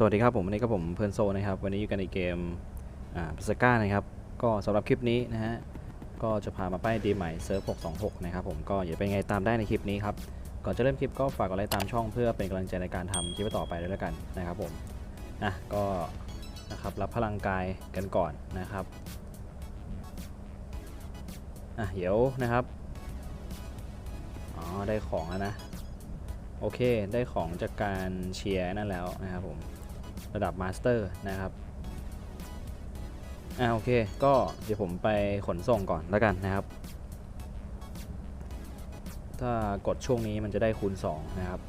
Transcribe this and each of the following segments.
สวัสดีครับผมวันนี้ก็ผมเพลิร์นโซนะครับ วันนี้อยู่กันในเกมอ่าพสก้านะครับ ก็สำหรับคลิปนี้นะฮะก็จะพามาป้ายดีใหม่เซิร์ฟ 626 นะครับผมก็อย่าเป็นไงตามได้ในคลิปนี้ครับ ก่อนจะเริ่มคลิปก็ฝากกดไลค์ตามช่องเพื่อเป็นกำลังใจในการทำคลิปต่อไปด้วยแล้วกันนะครับผมอะก็นะครับรับพลังกายกันก่อนนะครับอะเดี๋ยวนะครับอ๋อได้ของแล้วนะโอเคได้ของจากการเชียร์นั่นแล้วนะครับผม ระดับมาสเตอร์นะครับอ่าโอเค ก็เดี๋ยวผมไปขนส่งก่อนแล้วกันนะครับ ถ้ากดช่วงนี้มันจะได้คูณ 2 นะครับ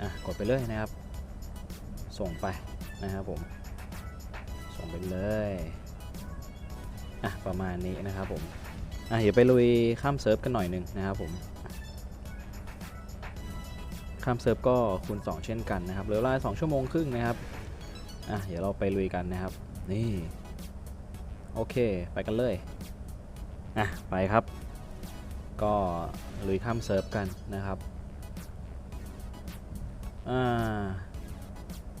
อะกดไปเลยนะครับ ส่งไปนะครับผม ส่งไปเลยอะประมาณนี้นะครับผมอะเดี๋ยวไปลุยข้ามเซิร์ฟกันหน่อยหนึ่งนะครับผม ข้ามเซิร์ฟก็คูณ 2 เช่นกันนะครับเหลือเวลา2ชั่วโมงครึ่งนะครับอะเดี๋ยวเราไปลุยกันนะครับ นี่โอเคไปกันเลยอะไปครับ ก็ลุยข้ามเซิร์ฟกันนะครับอ่า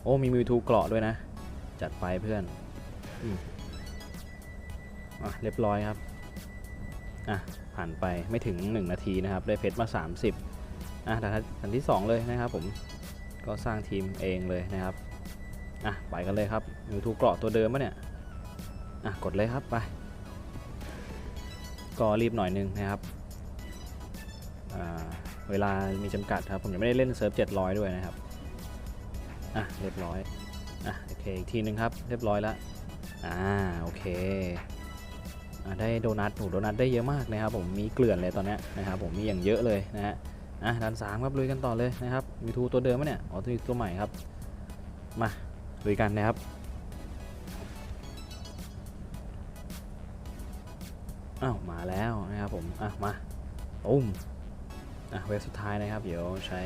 โอ้มีมิวทูเกราะด้วยนะ จัดไปเพื่อนอืมอะเรียบร้อยครับอะผ่านไปไม่ถึง 1 นาทีนะครับ ได้เพชรมา 30 อะทันที่ 2 เลยนะครับผมก็สร้างทีมเองเลยนะครับอะไปกันเลยครับมิวทูเกราะตัวเดิมปะเนี่ยอะกดเลยครับไปก็รีบหน่อยนึงนะครับอ่าเวลามีจำกัดครับผมยังไม่ได้เล่นเซิร์ฟ700 ด้วยนะครับอะเรียบร้อยอะโอเคอีกทีนึงครับเรียบร้อยล้วอ่าโอเคอะได้โดนัทโหโดนัทได้เยอะมากนะครับผมมีเกลื่อนเลยตอนนี้นะครับผมมีอย่างเยอะเลยนะฮะ อะดันสามครับลุยกันต่อเลยนะครับมีทูตัวเดิมปะเนี่ยอ๋อตัวนี้ตัวใหม่ครับ มาลุยกันนะครับอ้าวมาแล้วนะครับผมอะมาตุ้มอะเวฟสุดท้ายนะครับ เดี๋ยวใช้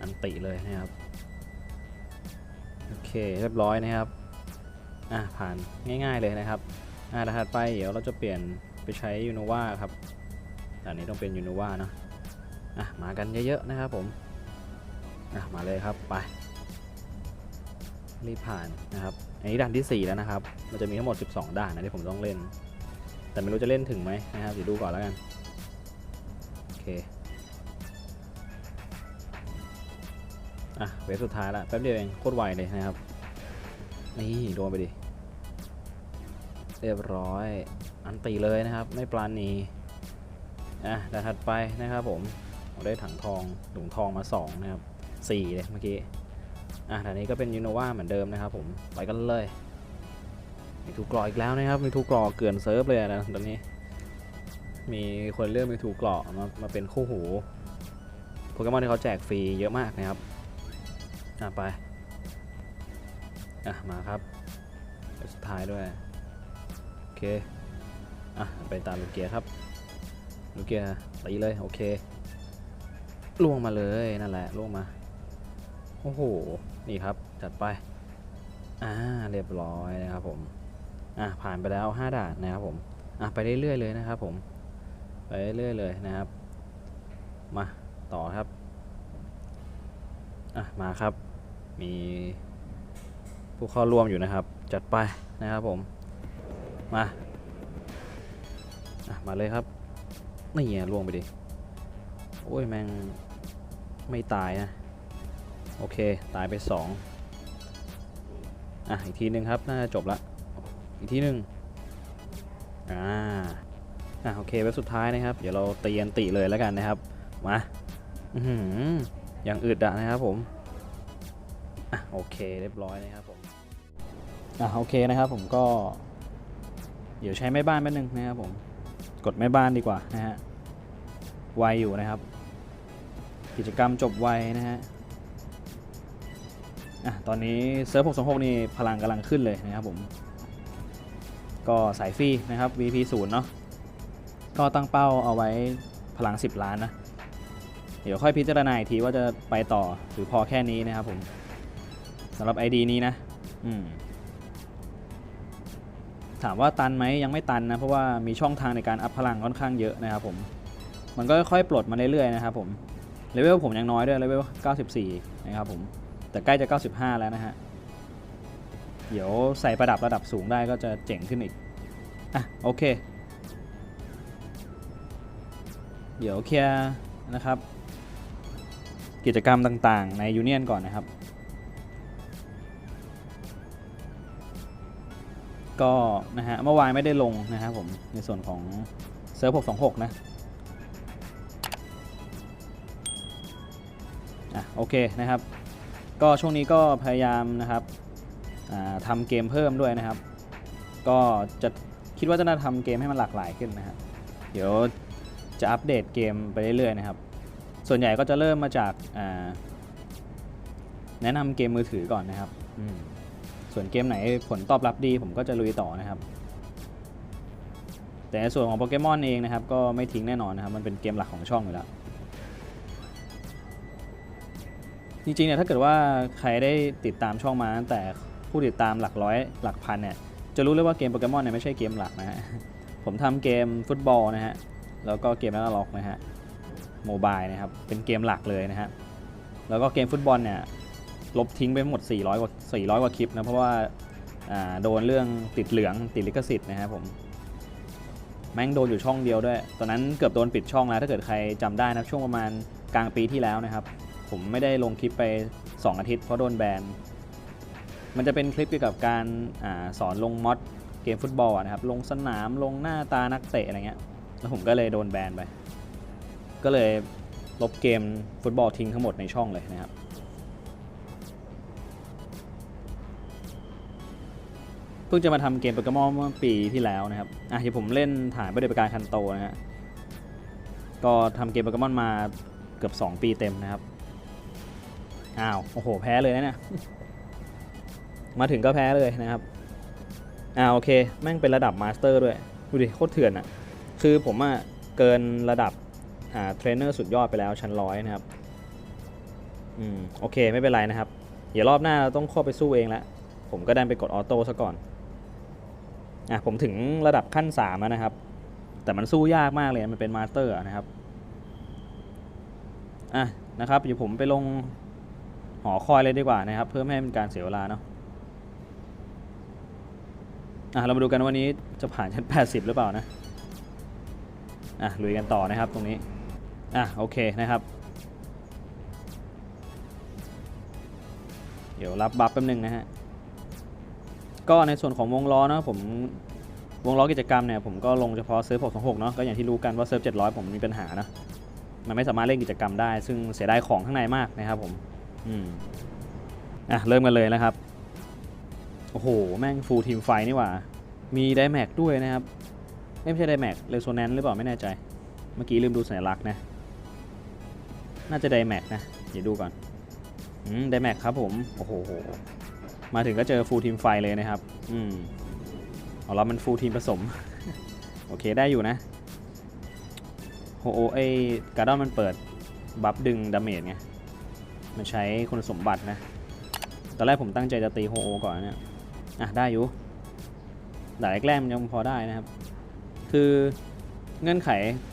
อันติเลยนะครับโอเคเรียบร้อยนะครับอะผ่านง่ายๆเลยนะครับอะถัดไปเดี๋ยวเราจะเปลี่ยนไปใช้ยูโนวาครับ อันนี้ต้องเป็นยูโนวาเนาะอะมากันเยอะๆนะครับผมอะมาเลยครับไปรีบผ่านนะครับอันนี้ด่านที่ 4 แล้วนะครับ มันจะมีทั้งหมด 12 ด่านนะที่ผมต้องเล่น แต่ไม่รู้จะเล่นถึงไหมนะครับเดี๋ยวดูก่อนแล้วกัน โอเค อะ เวฟสุดท้ายละแป๊บเดียวเองโคตรไวเลยนะครับ นี่โดนไปดิ เรียบร้อย อันตีเลยนะครับ ไม่ปลานี อะด่านถัดไปนะครับผมเราได้ถังทองถุงทองมา 2 นะครับ 4 เลยเมื่อกี้ อะด่านนี้ก็เป็นยูโนวาเหมือนเดิมนะครับผมไปกันเลย มีถูกกรออีกแล้วนะครับ มีถูกกรอเกือนเซิร์ฟเลยนะตอนนี้ มีคนเลือกมีถูกกรอมามาเป็นคู่หูโปเกมอนที่เขาแจกฟรีเยอะมากนะครับ อะไป อะมาครับสุดท้ายด้วย โอเค อะไปตามลูกเกียร์ครับ ลูกเกียร์ตีเลย โอเคล่วงมาเลยนั่นแหละล่วงมา โอ้โห นี่ครับ จัดไป อ่า เรียบร้อยนะครับผม อะผ่านไปแล้ว 5ด่านนะครับผม อะไปเรื่อยๆเลยนะครับผม ไปเรื่อยๆเลยนะครับ มาต่อครับ อะมาครับ มีผู้เข้าร่วมอยู่นะครับ จัดไปนะครับผม มา อะมาเลยครับ นี่ไงล่วงไปดิ โอ้ยแม่งไม่ตายนะ โอเค ตายไป 2 อะ อีกทีหนึ่งครับ น่าจะจบละ อีกทีหนึ่งอ่า อะ โอเคเว็บสุดท้ายนะครับ เดี๋ยวเราเตีอันติเลยแล้วกันนะครับ มา อืออย่างอึดอะนะครับผม อะ โอเค เรียบร้อยนะครับผม อะ โอเคนะครับผมก็ เดี๋ยวใช้แม่บ้านแป๊บนึงนะครับผม กดแม่บ้านดีกว่านะฮะไวอยู่นะครับ กิจกรรมจบไวนะฮะอะตอนนี้เซิร์ฟ626 นี่พลังกำลังขึ้นเลยนะครับผม ก็สายฟรีนะครับ VP 0เนาะก็ตั้งเป้าเอาไว้พลัง 10 ล้านนะ เดี๋ยวค่อยพิจารณาอีกทีว่าจะไปต่อหรือพอแค่นี้นะครับผมสำหรับ ID นี้นะ อืม ถามว่าตันไหมยังไม่ตันนะ เพราะว่ามีช่องทางในการอัพพลังค่อนข้างเยอะนะครับผมมันก็ค่อยๆปลดมาเรื่อยๆนะครับผมเลเวลผมยังน้อยด้วยเลเวล 94 นะครับผมแต่ใกล้จะ 95 แล้วนะฮะเดี๋ยวใส่ประดับระดับสูงได้ก็จะเจ๋งขึ้นอีกอะโอเค เดี๋ยวเคลียร์นะครับ กิจกรรมต่างๆ ในยูเนียนก่อนนะครับ ก็นะฮะเมื่อวานไม่ได้ลงนะครับผมในส่วนของเซิร์ฟ626 นะอะโอเคนะครับ ก็ช่วงนี้ก็พยายามนะครับทำเกมเพิ่มด้วยนะครับ ก็จะคิดว่าจะน่าทำเกมให้มันหลากหลายขึ้นนะครับเดี๋ยวจะอัปเดตเกมไปเรื่อยๆนะครับ ส่วนใหญ่ก็จะเริ่มมาจากแนะนำเกมมือถือก่อนนะครับอืม ส่วนเกมไหนผลตอบรับดีผมก็จะลุยต่อนะครับ แต่ส่วนของโปเกมอนเองนะครับ ก็ไม่ทิ้งแน่นอนนะครับ มันเป็นเกมหลักของช่องอยู่แล้ว จริงๆเนี่ยถ้าเกิดว่าใครได้ติดตามช่องมาตั้งแต่ผู้ติดตามหลักร้อยหลักพันเนี่ยจะรู้เลยว่าเกมโปเกมอนเนี่ยไม่ใช่เกมหลักนะฮะ ผมทำเกมฟุตบอลนะฮะ แล้วก็เกมแอนาล็อกนะฮะโมบายนะครับ เป็นเกมหลักเลยนะฮะ แล้วก็เกมฟุตบอลเนี่ย ลบทิ้งไปหมด 400 กว่า 400 กว่าคลิปนะ เพราะว่าโดนเรื่องติดเหลืองติดลิขสิทธิ์นะครับผม แม่งโดนอยู่ช่องเดียวด้วย ตอนนั้นเกือบโดนปิดช่องแล้ว ถ้าเกิดใครจำได้นะช่วงประมาณกลางปีที่แล้วนะครับ ผมไม่ได้ลงคลิปไป 2 อาทิตย์เพราะโดนแบน มันจะเป็นคลิปเกี่ยวกับการอาสอนลงมอดเกมฟุตบอลนะครับ ลงสนามลงหน้าตานักเตะอะไรเงี้ย แล้วผมก็เลยโดนแบนไป ก็เลยลบเกมฟุตบอลทิ้งทั้งหมดในช่องเลยนะครับ เพิ่งจะมาทำเกมโปเกมอนเมื่อปีที่แล้วนะครับอะเดี๋ยวผมเล่นฐานปฏิบัติการคันโตนะฮะก็ทำเกมโปเกมอนมาเกือบ 2 ปีเต็มนะครับอ้าวโอ้โหแพ้เลยนะเนี่ยมาถึงก็แพ้เลยนะครับอ่าโอเคแม่งเป็นระดับมาสเตอร์ด้วยดูดิโคตรเถื่อนอะ่ะคือผมอะ่ะเกินระดับอ่าเทรนเนอร์สุดยอดไปแล้วชั้นร้อยนะครับอืมโอเคไม่เป็นไรนะครับ เดี๋ยวรอบหน้าเราต้องเข้าไปสู้เองล้วผมก็ดันไปกดออโต้ซะก่อน อะผมถึงระดับขั้น3แล้วนะครับ แต่มันสู้ยากมากเลยมันเป็นมาสเตอร์นะครับอะนะครับเดี๋ยวผมไปลงหอคอยเลยดีกว่านะครับ เพื่อไม่ให้เป็นการเสียเวลาเนาะอะเรามาดูกันวันนี้จะผ่านชั้น 80 หรือเปล่านะอะลุยกันต่อนะครับตรงนี้อะโอเคนะครับ เดี๋ยวรับบัฟแป๊บนึงนะฮะ ก็ในส่วนของวงล้อนะผมวงล้อกิจกรรมเนี่ยผมก็ลงเฉพาะเซิร์ฟ626เนาะก็อย่างที่รู้กันว่าเซิร์ฟ700 ผมมีปัญหานะมันไม่สามารถเล่นกิจกรรมได้ ซึ่งเสียดายของข้างในมากนะครับผมอืมอะเริ่มกันเลยนะครับโอ้โห แม่งฟูลทีมไฟนี่หว่า มีไดแม็กด้วยนะครับ ไม่ใช่ไดแม็กเรโซแนนหรือเปล่าไม่แน่ใจ เมื่อกี้ลืมดูสัญลักษณ์นะ น่าจะไดแม็กนะ เดี๋ยวดูก่อน อืมไดแม็กครับผม โอ้โห มาถึงก็เจอฟูลทีมไฟเลยนะครับ อืมเอาเรามันฟูลทีมผสม โอเคได้อยู่นะโฮโอไอการ์ดอนมันเปิดบัฟดึงดาเมจไง มันใช้คุณสมบัตินะ ตอนแรกผมตั้งใจจะตีโฮโอก่อนเนี่ย อะ ได้อยู่ด่าแรกๆมันยังพอได้นะครับ คือเงื่อนไข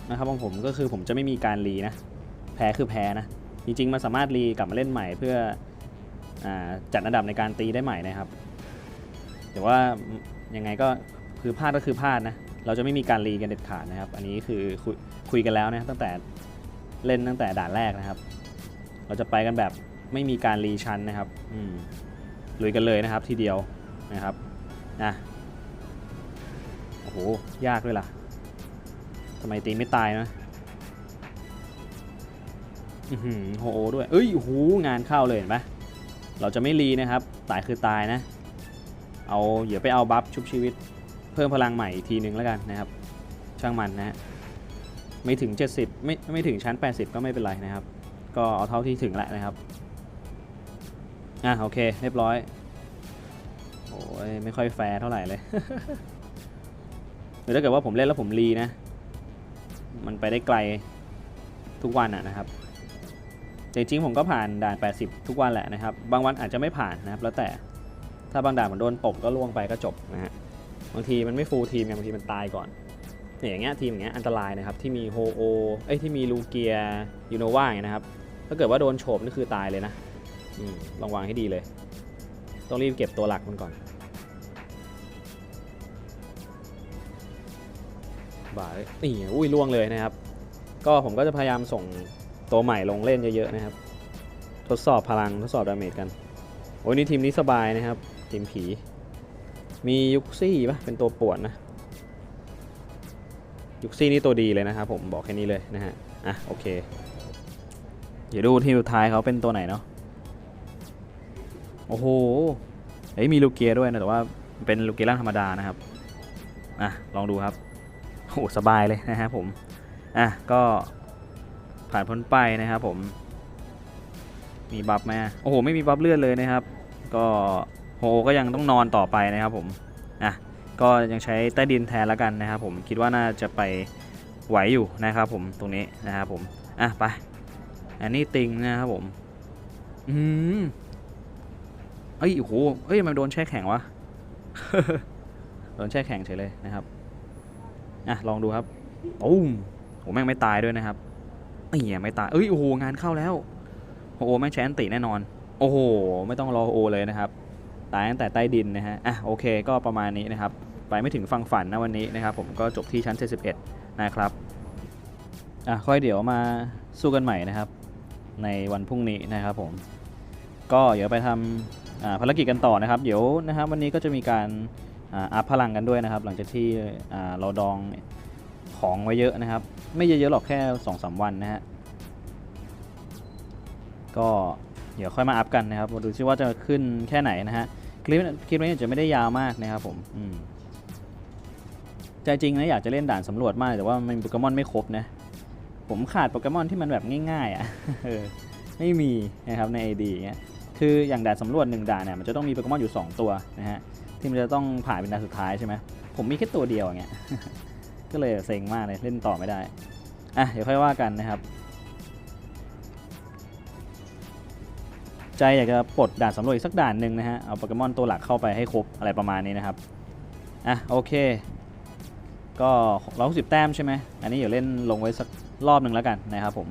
นะครับของผมก็คือผมจะไม่มีการรีนะ แพ้คือแพ้นะ จริงๆ มันสามารถรีกลับมาเล่นใหม่เพื่อ จัดอันดับในการตีได้ใหม่นะครับแต่ว่ายังไงก็คือพลาดก็คือพลาดนะเราจะไม่มีการรีกันเด็ดขาดนะครับ อันนี้คือคุยคุยกันแล้วนะตั้งแต่เล่นตั้งแต่ด่านแรกนะครับ เราจะไปกันแบบไม่มีการรีชั้นนะครับอืมลุยกันเลยนะครับทีเดียวนะครับนะโอ้โหยากด้วยล่ะทำไมตีไม่ตายนะอือหือโฮโอด้วยเอ้ยโอ้โหงานเข้าเลยเห็นปะ เราจะไม่รีนะครับ ตายคือตายนะ เอาเดี๋ยวไปเอาบัฟชุบชีวิต เพิ่มพลังใหม่อีกทีนึงแล้วกันนะครับ ช่างมันนะฮะไม่ถึง 70 ไม่ไม่ถึงชั้น 80 ก็ไม่เป็นไรนะครับ ก็เอาเท่าที่ถึงแหละนะครับ อะโอเคเรียบร้อย โอ้ยไม่ค่อยแฟร์เท่าไหร่เลยหรือถ้าเกิดว่าผมเล่นแล้วผมรีนะ มันไปได้ไกลทุกวันอะนะครับ แต่จริงผมก็ผ่านด่าน 80 ทุกวันแหละนะครับ บางวันอาจจะไม่ผ่านนะครับ แล้วแต่ถ้าบางด่านมันโดนตบก็ล่วงไปก็จบนะฮะบางทีมันไม่ฟูลทีมไงบางทีมันตายก่อนเนี่ยอย่างเงี้ยทีมอย่างเงี้ยอันตรายนะครับ ที่มีโฮโอเอ้ยที่มีลูเกียยูโนวาอย่างเงี้ยนะครับ ถ้าเกิดว่าโดนโฉบนี่คือตายเลยนะอืมลองวางให้ดีเลย ต้องรีบเก็บตัวหลักมันก่อนบ่ายนี่อุ้ยล่วงเลยนะครับ ก็ผมก็จะพยายามส่ง ตัวใหม่ลงเล่นเยอะๆนะครับ ทดสอบพลังทดสอบดาเมจกัน โอ้ยนี่ทีมนี้สบายนะครับ ทีมผี มียุกซี่ปะเป็นตัวปวนนะ ยุกซี่นี่ตัวดีเลยนะครับผมบอกแค่นี้เลยนะฮะ อะโอเค เดี๋ยวดูทีมสุดท้ายเขาเป็นตัวไหนเนาะ โอ้โห เฮ้ยมีลูกเกียร์ด้วยนะแต่ว่าเป็นลูกเกียร์ร่างธรรมดานะครับ อะลองดูครับโอ้สบายเลยนะครับผม อะก็ ผ่านพ้นไปนะครับผม มีบัฟไหมโอ้โห ไม่มีบัฟเลือดเลยนะครับ ก็โฮก็ยังต้องนอนต่อไปนะครับผมอะก็ยังใช้ใต้ดินแทนแล้วกันนะครับผมคิดว่าน่าจะไปไหวอยู่นะครับผมตรงนี้นะครับผมอะไปอันนี้ติงนะครับผมอืมเอ้ยโอ้โหเอ้ยมันโดนแช่แข็งวะโดนแช่แข็งเฉยเลยนะครับอะลองดูครับตุ้โอ้แม่งไม่ตายด้วยนะครับ เอ้ยไม่ตายเอ้ยโอ้โหงานเข้าแล้วโอ้โหแม่ใช้อันติแน่นอน โอ้โห ไม่ต้องรอโอเลยนะครับตายตั้งแต่ใต้ดินนะฮะอะโอเคก็ประมาณนี้นะครับ ไปไม่ถึงฟังฝันนะวันนี้นะครับ ผมก็จบที่ชั้น 71 นะครับอะค่อยเดี๋ยวมาสู้กันใหม่นะครับ ในวันพรุ่งนี้นะครับผม ก็เดี๋ยวไปทำอ่าภารกิจกันต่อนะครับ เดี๋ยวนะครับวันนี้ก็จะมีการอ่าอัพพลังกันด้วยนะครับ หลังจากที่อ่าเราดอง ของไว้เยอะนะครับ ไม่เยอะๆหรอกแค่2อสวันนะฮะ ก็เดี๋ยวค่อยมาอัพกันนะครับมาดูซิว่าจะขึ้นแค่ไหนนะฮะ คลิปคลิปนี้จะไม่ได้ยาวมากนะครับผมอืมใจจริงนะอยากจะเล่นด่านสำรวจมากแต่ว่ามันโปเกมอนไม่ครบนะ ผมขาดโปเกมอนที่มันแบบง่ายๆอะไม่มีนะครับใน AD เงี้ยคืออย่างด่านสำรวจหนึ่งด่านเนี่ยมันจะต้องมีโปเกมอนอยู่ 2 ตัวนะฮะที่มันจะต้องผ่านเป็นด่านสุดท้ายใช่ไหมผมมีแค่ตัวเดียวอย่างเงี้ย ก็เลยเซ็งมากเลยเล่นต่อไม่ได้ อะเดี๋ยวค่อยว่ากันนะครับ ใจอยากจะปลดด่านสำรวจอีกสักด่านหนึ่งนะฮะ เอาโปเกมอนตัวหลักเข้าไปให้ครบอะไรประมาณนี้นะครับ อะโอเค ก็ร้อยสิบแต้มใช่ไหม อันนี้เดี๋ยวเล่นลงไว้สักรอบหนึ่งแล้วกันนะครับผม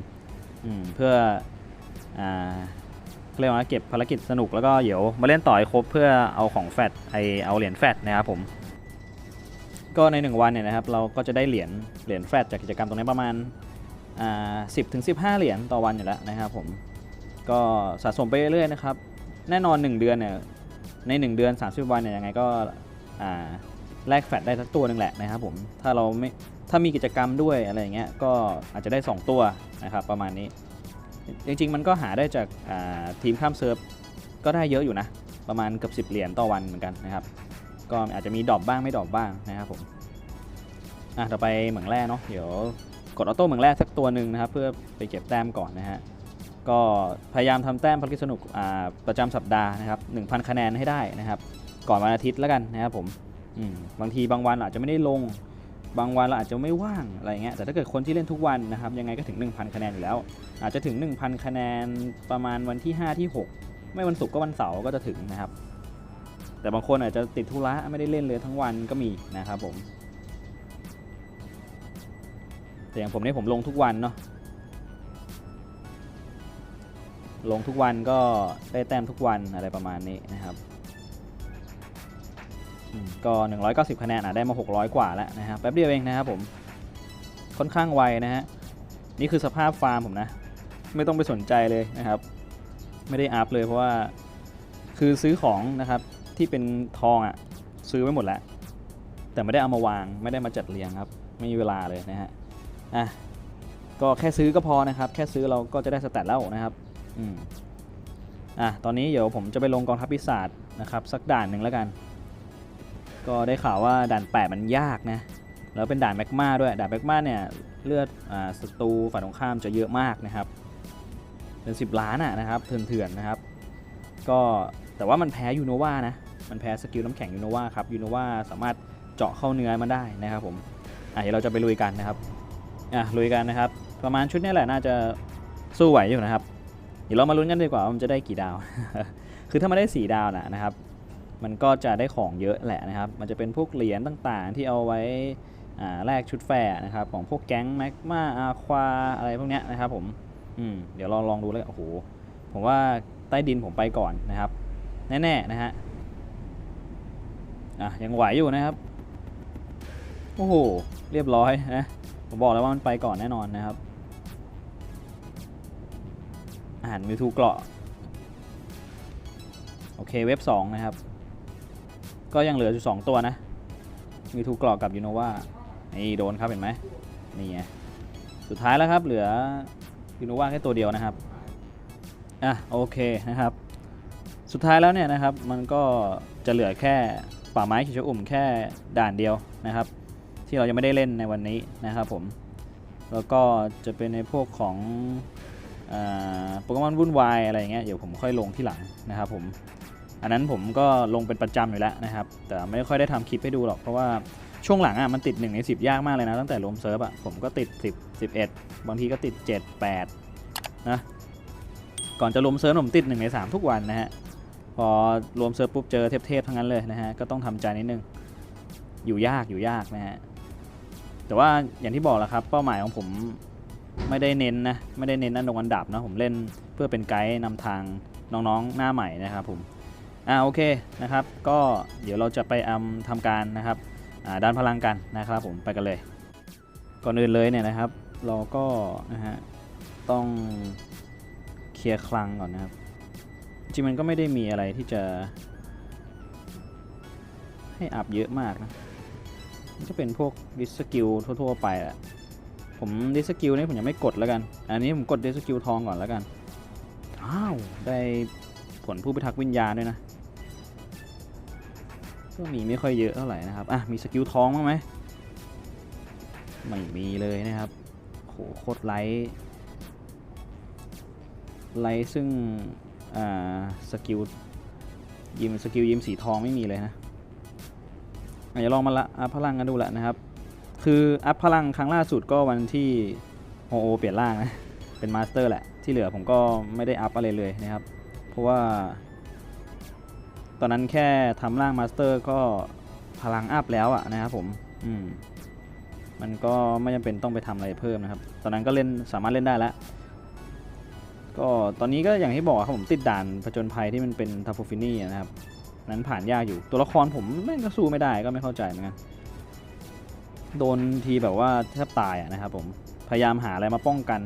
อืมเพื่อ อ่าเรียกว่าเก็บภารกิจสนุกแล้วก็เดี๋ยวมาเล่นต่อให้ครบเพื่อเอาของแฟตไอเอาเหรียญแฟตนะครับผม ก็ใน 1 วันเนี่ยนะครับเราก็จะได้เหรียญเหรียญแฟตจากกิจกรรมตรงนี้ประมาณอ่าสิบถึงสิเหรียญต่อวันอยู่แล้วนะครับผมก็สะสมไปเรื่อยๆนะครับแน่นอน 1 เดือนเนี่ยใน 1 เดือน 30 วันเนี่ยยังไงก็อ่าแลกแฟตได้สักตัวหนึ่งแหละนะครับผมถ้าเราไม่ถ้ามีกิจกรรมด้วยอะไรอย่างเงี้ยก็อาจจะได้ 2 ตัวนะครับประมาณนี้จริงๆ มันก็หาได้จากอ่าทีมข้ามเซิร์ฟก็ได้เยอะอยู่นะ ประมาณเกือบ10 เหรียญต่อวันเหมือนกันนะครับ ก็อาจจะมีดรอปบ้างไม่ดรอปบ้างนะครับผมอะต่อไปเหมืองแร่เนาะเดี๋ยวกดออโต้เหมืองแร่สักตัวหนึ่งนะครับ เพื่อไปเก็บแต้มก่อนนะฮะก็พยายามทำแต้มภารกิจสนุกอ่าประจำสัปดาห์นะครับ1,000 คะแนนให้ได้นะครับ ก่อนวันอาทิตย์แล้วกันนะครับผมอืมบางทีบางวันอาจจะไม่ได้ลง บางวันเราอาจจะไม่ว่างอะไรเงี้ยแต่ถ้าเกิดคนที่เล่นทุกวันนะครับยังไงก็ถึง 1,000 คะแนนอยู่แล้ว อาจจะถึง 1,000 คะแนนประมาณวันที่ 5 ที่ 6 ไม่วันศุกร์ก็วันเสาร์ก็จะถึงนะครับ แต่บางคนอาจจะติดธุระไม่ได้เล่นเลยทั้งวันก็มีนะครับผมแต่อย่างผมเนี่ยผมลงทุกวันเนาะลงทุกวันก็ได้แต้มทุกวันอะไรประมาณนี้นะครับอืมก็ 190 คะแนนอะได้มา 600 กว่าแล้วนะครับแป๊บเดียวเองนะครับผมค่อนข้างไวนะฮะนี่คือสภาพฟาร์มผมนะ ไม่ต้องไปสนใจเลยนะครับ ไม่ได้อัพเลยเพราะว่าคือซื้อของนะครับ ที่เป็นทองอะ่ะซื้อไว้หมดแล้ว แต่ไม่ได้เอามาวางไม่ได้มาจัดเรียงครับ ไม่มีเวลาเลยนะฮะอะก็แค่ซื้อก็พอนะครับ แค่ซื้อเราก็จะได้สแตทแล้วนะครับอืมอะตอนนี้เดี๋ยวผมจะไปลงกองทัพปีศาจนะครับ สักด่านหนึ่งแล้วกัน ก็ได้ข่าวว่าด่านแปดมันยากนะแล้วเป็นด่านแมกมาด้วยด่านแมกมาเนี่ยเลือดอ่าศัตรูฝ่ายตรงข้ามจะเยอะมากนะครับเป็น10ล้านอะนะครับเถื่อนๆนะครับ ก็แต่ว่ามันแพ้ยูโนวานะ มันแพ้สกิลน้ำแข็งยูโนวาครับยูโนวาสามารถเจาะเข้าเนื้อมันได้นะครับผมอะเดี๋ยวเราจะไปลุยกันนะครับอะลุยกันนะครับ ประมาณชุดนี้แหละน่าจะสู้ไหวอยู่นะครับ เดี๋ยวเรามาลุ้นกันดีกว่าว่ามันจะได้กี่ดาว คือถ้ามาได้4ดาวนะนะครับ มันก็จะได้ของเยอะแหละนะครับ มันจะเป็นพวกเหรียญต่างๆ ที่เอาไว้แลกชุดแฟร์นะครับ ของพวกแก๊งแมกมาอาควาอะไรพวกเนี้ยนะครับผมอืมเดี๋ยวลองลองดูแล้วโอ้โหผมว่าใต้ดินผมไปก่อนนะครับ แน่ๆนะฮะ อะยังไหวอยู่นะครับ โอ้โห เรียบร้อยนะ ผมบอกแล้วว่ามันไปก่อนแน่นอนนะครับ อาหารมิวทูเกราะ โอเคเว็บ 2 นะครับ ก็ยังเหลืออยู่สองตัวนะ มิวทูเกราะกับยูโนวานี่โดนครับเห็นไหมนี่ไง สุดท้ายแล้วครับเหลือยูโนวาแค่ตัวเดียวนะครับ อะโอเคนะครับ สุดท้ายแล้วเนี่ยนะครับมันก็จะเหลือแค่ ป่าไม้ขีชอุ่มแค่ด่านเดียวนะครับ ที่เรายังไม่ได้เล่นในวันนี้นะครับผมแล้วก็จะเป็นในพวกของโปเกมอนวุ่นวายอะไรอย่างเงี้ยเดี๋ยวผมค่อยลงที่หลังนะครับผมอันนั้นผมก็ลงเป็นประจำอยู่แล้วนะครับ แต่ไม่ค่อยได้ทำคลิปให้ดูหรอกเพราะว่าช่วงหลังอะมันติด1ใน10 ยากมากเลยนะตั้งแต่รวมเซิร์ฟอะผมก็ติด 10 11 บางทีก็ติด 7 8นะก่อนจะรวมเซิร์ฟผมติด1ใน3ทุกวันนะฮะ พอรวมเซิร์ฟปุ๊บเจอเทพๆทั้งนั้นเลยนะฮะก็ต้องทำใจนิดนึงอยู่ยากอยู่ยากนะฮะแต่ว่าอย่างที่บอกแล้วครับ เป้าหมายของผมไม่ได้เน้นนะไม่ได้เน้นอันดงอันดับนะผมเล่นเพื่อเป็นไกด์นำทางน้องๆหน้าใหม่นะครับผมอ่าโอเคนะครับ ก็เดี๋ยวเราจะไปอำทำการนะครับด้านพลังกันนะครับผมไปกันเลย ก่อนอื่นเลยเนี่ยนะครับ เราก็นะฮะต้องเคลียร์คลังก่อนนะครับ ริงมันก็ไม่ได้มีอะไรที่จะ ให้อัพเยอะมากนะมันจะเป็นพวกดิสกิลทั่วๆไปแหละผมดิสกิลนี่ผมยังไม่กดแล้วกัน อันนี้ผมกดดิสกิลทองก่อนแล้วกัน อ้าว ได้ผลผู้พิทักษ์วิญญาณด้วยนะก็มีไม่ค่อยเยอะเท่าไหร่นะครับ อะ มีสกิลทองบ้างไหม ไม่มีเลยนะครับ โห โคตรไลท์ไลท์ซึ่งอ่า สกิลยิมสกิลยิมสีทองไม่มีเลยนะอาจจะลองมาละอัพพลังกันดูแหละนะครับ คืออัพพลังครั้งล่าสุดก็วันที่โอโอเปลี่ยนร่างนะ เป็นมาสเตอร์แหละ ที่เหลือผมก็ไม่ได้อัพอะไรเลยนะครับ เพราะว่า ตอนนั้นแค่ทำร่างมาสเตอร์ก็พลังอัพแล้วอะนะครับผม อืม มันก็ไม่จำเป็นต้องไปทำอะไรเพิ่มนะครับ ตอนนั้นก็เล่นสามารถเล่นได้แล้ว ก็ตอนนี้ก็อย่างที่บอกครับผมติดด่านผจญภัยที่มันเป็นทัฟโฟฟินี่นะครับ นั้นผ่านยากอยู่ตัวละครผมแม่งก็สู้ไม่ได้ก็ไม่เข้าใจเหมือนกันโดนทีแบบว่าแทบตายอะนะครับผมพยายามหาอะไรมาป้องกัน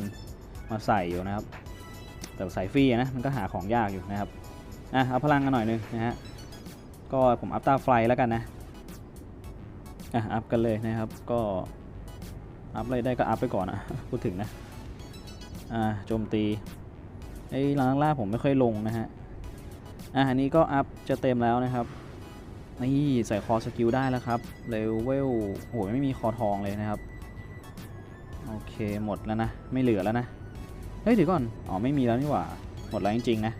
มาใส่อยู่นะครับ แต่ใส่ฟรีนะมันก็หาของยากอยู่นะครับอะเอาพลังกันหน่อยนึงนะฮะก็ผมอัพตาไฟแล้วกันนะอะอัพกันเลยนะครับก็อัพอะไรได้ก็อัพไปก่อนนะพูดถึงนะอ่าโจมตี ไอ้หลังล่าผมไม่ค่อยลงนะฮะ อะอันนี้ก็อัพจะเต็มแล้วนะครับ นี่ใส่คอสกิลได้แล้วครับเลเวลโหไม่มีคอทองเลยนะครับ โอเคหมดแล้วนะ ไม่เหลือแล้วนะ เฮ้ยเดี๋ยวก่อน อ๋อไม่มีแล้วนี่หว่า หมดแล้วจริงๆนะ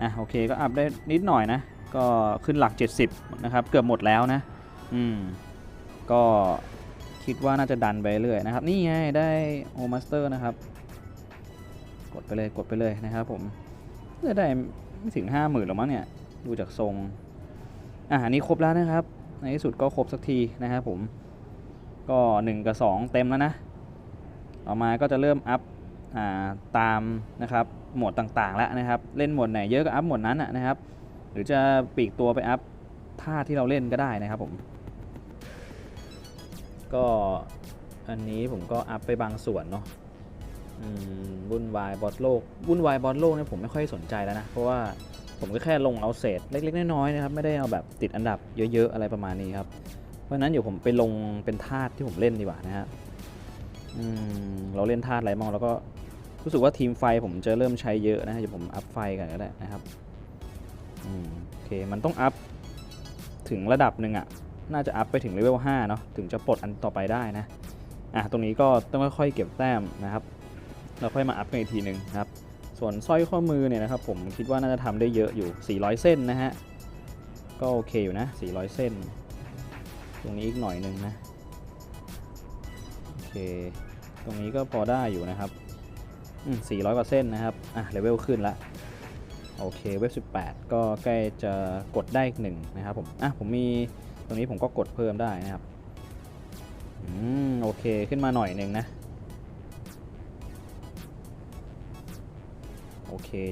อะโอเคก็อัพได้นิดหน่อยนะ ก็ขึ้นหลัก 70 นะครับ เกือบหมดแล้วนะ อืม ก็คิดว่าน่าจะดันไปเรื่อยนะครับ นี่ไงได้โอมาสเตอร์นะครับ กดไปเลยกดไปเลยนะครับผมจะได้ไม่ถึงห้าหมื่นหรอกมั้งเนี่ย ดูจากทรงอะอันนี้ครบแล้วนะครับ ในที่สุดก็ครบสักทีนะครับผมก็ 1 กับ 2 เต็มแล้วนะต่อมาก็จะเริ่มอัพอ่าตามนะครับหมดต่างๆแล้วนะครับ เล่นหมดไหนเยอะก็อัพหมดนั้นนะครับ หรือจะปีกตัวไปอัพท่าที่เราเล่นก็ได้นะครับผม ก็อันนี้ผมก็อัพไปบางส่วนเนาะ วุ่นวายบอสโลกวุ่นวายบอสโลกเนี่ยผมไม่ค่อยสนใจแล้วนะ เพราะว่าผมก็แค่ลงเอาเศษเล็ก ๆ น้อยๆนะครับ ไม่ได้เอาแบบติดอันดับเยอะ ๆ อะไรประมาณนี้ครับ เพราะนั้นเดี๋ยวผมไปลงเป็นธาตุที่ผมเล่นดีกว่านะฮะเราเล่นธาตุอะไรบ้างแล้วก็รู้สึกว่าทีมไฟผมจะเริ่มใช้เยอะนะเดี๋ยวผมอัพไฟกันก็ได้นะครับโอเคมันต้องอัพถึงระดับหนึ่งอะ่ะน่าจะอัพไปถึงเลเวล5เนาะถึงจะปลดอันต่อไปได้นะอะตรงนี้ก็ต้องค่อยๆเก็บแต้มนะครับ เราค่อยมาอัพกันอีกทีหนึ่งนะครับ ส่วนสร้อยข้อมือเนี่ยนะครับ ผมคิดว่าน่าจะทำได้เยอะอยู่ 400 เส้นนะฮะ ก็โอเคอยู่นะ 400 เส้น ตรงนี้อีกหน่อยหนึ่งนะ โอเค ตรงนี้ก็พอได้อยู่นะครับ อืม400 กว่าเส้นนะครับ อะ เลเวลขึ้นละโอเค เว็บ 18 ก็ใกล้จะกดได้อีกหนึ่งนะครับผม อะ ผมมีตรงนี้ผมก็กดเพิ่มได้นะครับ อืม โอเค ขึ้นมาหน่อยหนึ่งนะ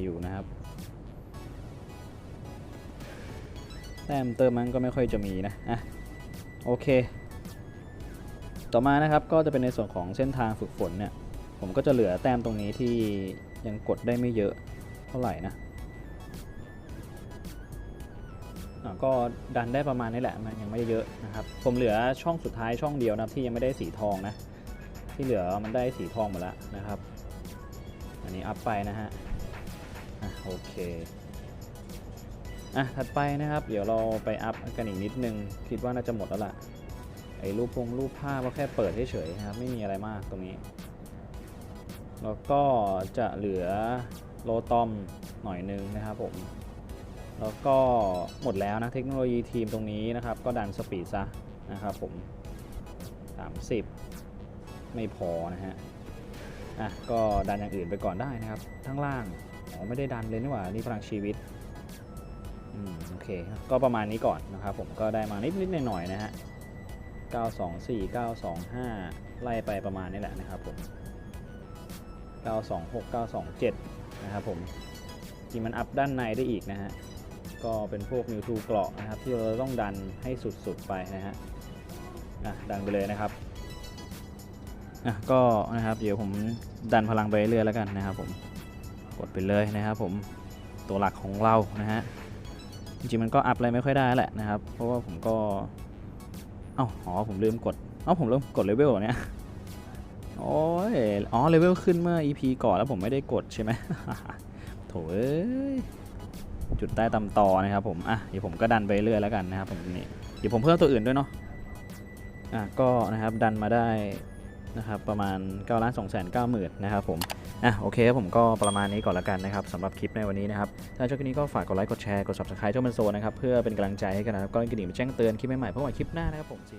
อยู่นะครับ แต้มเติมมันก็ไม่ค่อยจะมีนะอะโอเค ต่อมานะครับก็จะเป็นในส่วนของเส้นทางฝึกฝนเนี่ยผมก็จะเหลือแต้มตรงนี้ที่ยังกดได้ไม่เยอะเท่าไหร่นะก็ดันได้ประมาณนี้แหละมันยังไม่เยอะนะครับ ผมเหลือช่องสุดท้ายช่องเดียวนะที่ยังไม่ได้สีทองนะ ที่เหลือมันได้สีทองหมดแล้วนะครับ อันนี้อัพไปนะฮะ อะโอเคอะถัดไปนะครับ เดี๋ยวเราไปอัพกันอีกนิดนึง คิดว่าน่าจะหมดแล้วล่ะ ไอ้รูปพงรูปภาพก็แค่เปิดเฉยๆนะครับ ไม่มีอะไรมากตรงนี้ แล้วก็จะเหลือโลตอมหน่อยนึงนะครับผม แล้วก็หมดแล้วนะเทคโนโลยีทีมตรงนี้นะครับ ก็ดันสปีดซะนะครับผม 30 ไม่พอนะฮะ อะ ก็ดันอย่างอื่นไปก่อนได้นะครับทั้งล่าง อ๋อไม่ได้ดันเลยนี่หว่านี่พลังชีวิตอืมโอเค ก็ประมาณนี้ก่อนนะครับผมก็ได้มานิดๆหน่อยๆนะฮะ924 925 ไล่ไปประมาณนี้แหละนะครับผม 926 927 นะครับผมที่มันอัพด้านในได้อีกนะฮะ ก็เป็นพวกนิวทูเกราะนะครับ ที่เราต้องดันให้สุดๆไปนะฮะอะดันไปเลยนะครับอะก็นะครับเดี๋ยวผมดันพลังไปเรื่อยแล้วกันนะครับผม ดไปเลยนะครับผมตัวหลักของเรานะฮะจริงๆมันก็อัพอะไรไม่ค่อยได้แหละนะครับ เพราะว่าผมก็เอ้าอ๋อผมลืมกดเอ้าผมลืมกดเลเวลเนี่ยโอ้ยอ๋อเลเวลขึ้นเมื่อ EP ก่อนแล้วผมไม่ได้กดใช่ไหมโถเอ้ยจุดใต้ตำตอนะครับผมอะเดี๋ยวผมก็ดันไปเรื่อยแล้วกันนะครับผมนี่เดี๋ยวผมเพิ่มตัวอื่นด้วยเนาะอะก็นะครับดันมาได้นะครับประมาณ9ล้าน2 9 0 0 0 0นะครับผม อะโอเคครับผมก็ประมาณนี้ก่อนละกันนะครับสำหรับคลิปในวันนี้นะครับ ถ้าชอบคลิปนี้ก็ฝากกดไลค์กดแชร์กด subscribe ช่องมันโซนะครับเพื่อเป็นกำลังใจให้กันนะครับก็กระดิ่งไปแจ้งเตือนคลิปใหม่ๆเพื่อว่าคลิปหน้านะครับผมซี